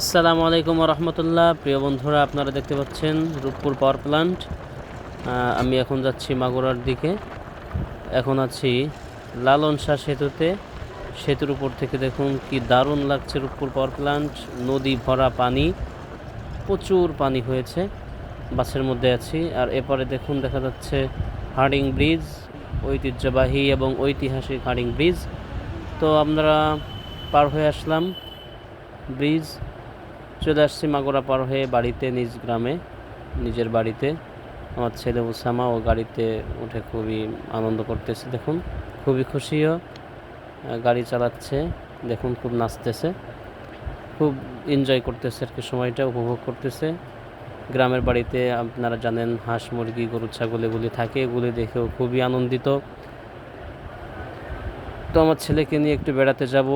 আসসালামু আলাইকুম রহমতুল্লাহ প্রিয় বন্ধুরা, আপনারা দেখতে পাচ্ছেন রূপপুর পাওয়ার প্ল্যান্ট আমি এখন যাচ্ছি মাগুরার দিকে। এখন আছি লালন শাহ সেতুতে। সেতুর উপর থেকে দেখুন কি দারুণ লাগছে রূপপুর পাওয়ার প্ল্যান্ট নদী ভরা পানি, প্রচুর পানি হয়েছে। বাসের মধ্যে আছি। আর এপারে দেখুন দেখা যাচ্ছে হার্ডিং ব্রিজ, ঐতিহ্যবাহী এবং ঐতিহাসিক হার্ডিং ব্রিজ। তো আমরা পার হয়ে আসলাম ব্রিজ। চলে আসছি মাগুরা পার হয়ে বাড়িতে, নিজ গ্রামে, নিজের বাড়িতে। আমার ছেলে উসামা, ও গাড়িতে উঠে খুবই আনন্দ করতেছে। দেখুন, খুবই খুশিও গাড়ি চালাচ্ছে, দেখুন খুব নাচতেছে। খুব এনজয় করতেছে আর কি সময়টা, উপভোগ করতেছে। গ্রামের বাড়িতে আপনারা জানেন, হাঁস, মুরগি, গরু, ছাগল এগুলি থাকে, এগুলি দেখেও খুবই আনন্দিত। তো আমার ছেলেকে নিয়ে একটু বেড়াতে যাব।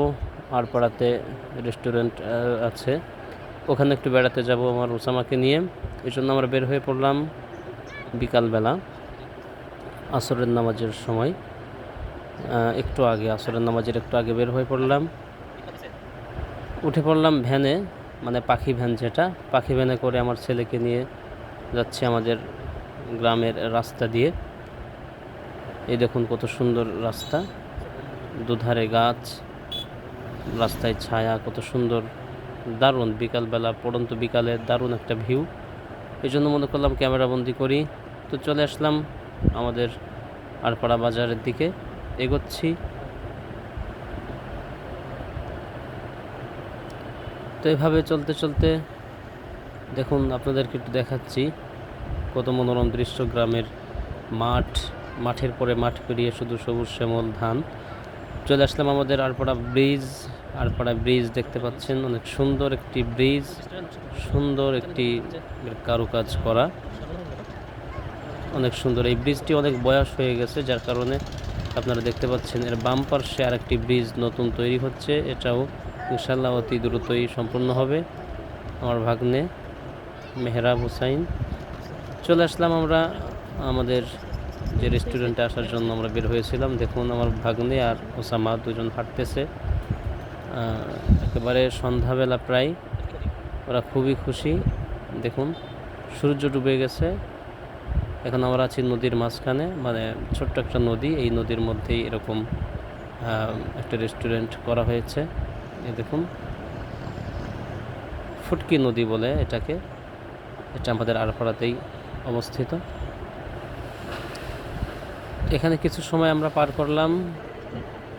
আর পাড়াতে রেস্টুরেন্ট আছে। ওখানে একটু বেড়াতে যাব আমার ওসামাকে নিয়ে। এই জন্য আমরা বের হয়ে পড়লাম বিকালবেলা, আসরের নামাজের সময়। একটু আগে, আসরের নামাজের একটু আগে বের হয়ে পড়লাম। উঠে পড়লাম ভ্যানে মানে পাখি ভ্যান যেটা। পাখি ভ্যানে করে আমার ছেলেকে নিয়ে যাচ্ছে আমাদের গ্রামের রাস্তা দিয়ে। এই দেখুন কত সুন্দর রাস্তা। দুধারে গাছ, রাস্তায় ছায়া, কত সুন্দর দারুণ বিকালবেলা, পড়ন্ত বিকালে দারুণ একটা ভিউ এই জন্য মনে করলাম ক্যামেরা বন্দি করি। তো চলে আসলাম আমাদের আরপাড়া বাজারের দিকে। এগোচ্ছি। তো এভাবে চলতে চলতে দেখুন, আপনাদেরকে একটু দেখাচ্ছি। কত মনোরম দৃশ্য, গ্রামের মাঠ, মাঠের পরে মাঠ পেরিয়ে শুধু সবুজ শ্যামল ধান। চলে আসলাম আমাদের আরপাড়া ব্রিজ। আরপাড়া ব্রিজ দেখতে পাচ্ছেন, অনেক সুন্দর একটি ব্রিজ, সুন্দর একটি কারুকাজ করা। অনেক সুন্দর, এই ব্রিজটি অনেক বয়স হয়ে গেছে, যার কারণে আপনারা দেখতে পাচ্ছেন এর বাম পার্শ্বে আর একটি ব্রিজ নতুন তৈরি হচ্ছে, এটাও ইনশাল্লাহ অতি দ্রুতই সম্পূর্ণ হবে। আমার ভাগ্নে মেহরাব হুসাইন। চলে আসলাম আমরা, আমাদের যে রেস্টুরেন্টে আসার জন্য আমরা বের হয়েছিলাম। দেখুন আমার ভাগ্নে আর ওসামা দুজন হাঁটতেছে। একেবারে সন্ধ্যাবেলা প্রায়। ওরা খুবই খুশি। দেখুন, সূর্য ডুবে গেছে। এখন আমরা আছি নদীর মাঝখানে। মানে ছোট্ট একটা নদী। এই নদীর মধ্যেই এরকম একটা রেস্টুরেন্ট করা হয়েছে। এই দেখুন, ফুটকি নদী বলে এটাকে। এটা আমাদের আরপাড়াতেই অবস্থিত। এখানে কিছু সময় আমরা পার করলাম।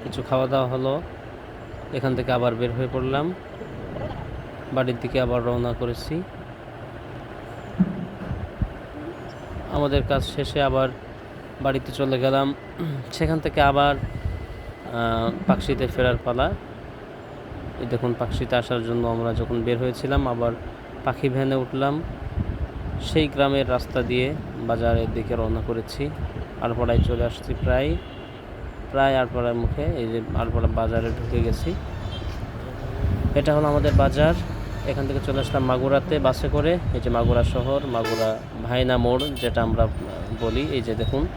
কিছু খাওয়া দাওয়া হলো। এখান থেকে আবার বের হয়ে পড়লাম। বাড়ির দিকে আবার রওনা করেছি। আমাদের কাজ শেষে আবার বাড়িতে চলে গেলাম। সেখান থেকে আবার পাকশিতে ফেরার পালা। এই দেখুন, পাকশিতে আসার জন্য আমরা যখন বের হয়েছিলাম, আবার পাখি ভ্যানে উঠলাম। সেই গ্রামের রাস্তা দিয়ে বাজারের দিকে রওনা করেছি। আর আরপাড়ায় চলে আসছি প্রায় প্রায় আরপাড়ার মুখে, এই যে আরপাড়া বাজারে ঢুকে গেছি। এটা হলো আমাদের বাজার। এখান থেকে চলে আসলাম মাগুরাতে বাসে করে। এই যে মাগুরা শহর, মাগুরা ভাইনা মোড়, যেটা আমরা বলি। এই যে দেখুন,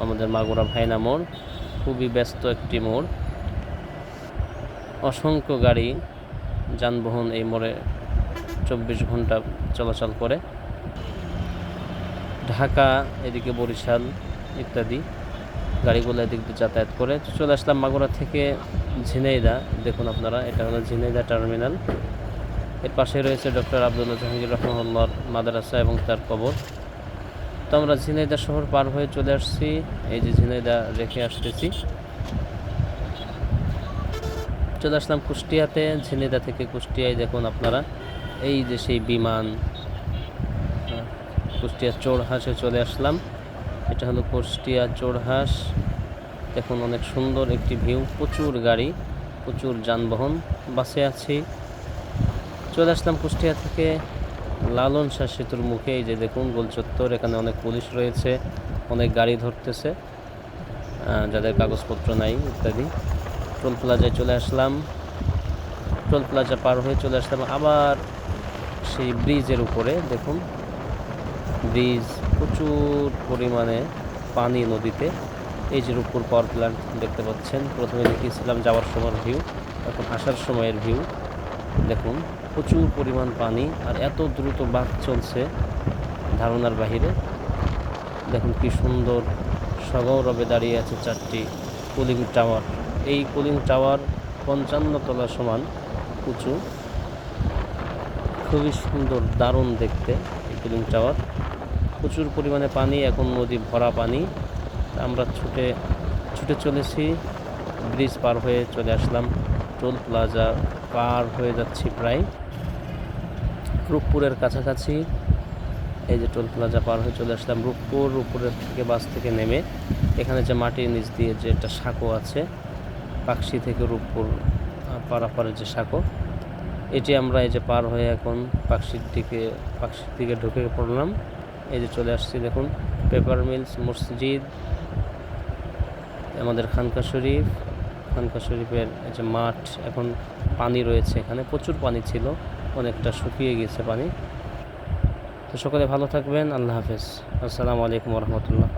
আমাদের মাগুরা ভাইনা মোড়। খুবই ব্যস্ত একটি মোড়। অসংখ্য গাড়ি, যানবাহন এই মোড়ে চব্বিশ ঘণ্টা চলাচল করে। ঢাকা, এদিকে বরিশাল ইত্যাদি। গাড়িগুলো এদিক দিয়ে যাতায়াত করে। চলে আসলাম মাগুরা থেকে ঝিনাইদা। দেখুন আপনারা এটা হলো ঝিনাইদা টার্মিনাল। এর পাশে রয়েছে ডক্টর আবদুল্লাহ জাহাঙ্গীর রহমাল্লার মাদ্রাসা এবং তার কবর। তো আমরা ঝিনাইদা শহর পার হয়ে চলে আসছি। এই যে ঝিনাইদা রেখে আসতেছি। চলে আসলাম কুষ্টিয়াতে ঝিনাইদা থেকে কুষ্টিয়ায়। দেখুন আপনারা এই যে সেই বিমান আহ, চোর হাসে চলে আসলাম। এটা হলো কুষ্টিয়া চোরহাস। দেখুন অনেক সুন্দর একটি ভিউ, প্রচুর গাড়ি, প্রচুর যানবাহন, বাসে আছি। চলে আসলাম কুষ্টিয়া থেকে লালন শাহ সেতুর মুখে, এই যে দেখুন গোল চত্বর, এখানে অনেক পুলিশ রয়েছে, অনেক গাড়ি ধরতেছে যাদের কাগজপত্র নাই ইত্যাদি। টোল প্লাজায় চলে আসলাম। টোল প্লাজা পার হয়ে চলে আসলাম আবার সেই ব্রিজের উপরে, দেখুন। ব্রিজ প্রচুর পরিমাণে পানি নদীতে। এই যে রূপপুর পাওয়ার প্ল্যান্ট দেখতে পাচ্ছেন, প্রথমে দেখিয়েছিলাম যাওয়ার সময়ের ভিউ এখন আসার সময়ের ভিউ দেখুন, প্রচুর পরিমাণ পানি আর এত দ্রুত বাঘ চলছে ধারণার বাহিরে। দেখুন কি সুন্দর সগৌরবে দাঁড়িয়ে আছে চারটি কুলিং টাওয়ার এই কুলিং টাওয়ার পঞ্চান্ন তলা সমান উঁচু। খুবই সুন্দর, দারুণ দেখতে এই কুলিং টাওয়ার প্রচুর পরিমাণে পানি এখন নদী ভরা পানি। আমরা ছুটে ছুটে চলেছি ব্রিজ পার হয়ে চলে আসলাম। টোল প্লাজা পার হয়ে যাচ্ছি প্রায় রূপপুরের কাছাকাছি। এই যে টোল প্লাজা পার হয়ে চলে আসলাম রূপপুর। রূপপুরের থেকে বাস থেকে নেমে এখানে যে মাটির নিচ দিয়ে যে একটা সাঁকো আছে পাকশি থেকে রূপপুর আহ, পারাপারের যে সাঁকো এটি আমরা এই যে পার হয়ে এখন পাকশির দিকে পাকশির দিকে ঢুকে পড়লাম। এই যে চলে আসছি দেখুন পেপার মিলস মসজিদ, আমাদের খানকা শরীফ। খানকা শরীফের যে মাঠ, এখন পানি রয়েছে এখানে, প্রচুর পানি ছিল, অনেকটা শুকিয়ে গিয়েছে পানি। তো সকলে ভালো থাকবেন, আল্লাহ হাফেজ। আসসালামু আলাইকুম রহমতুল্লাহ।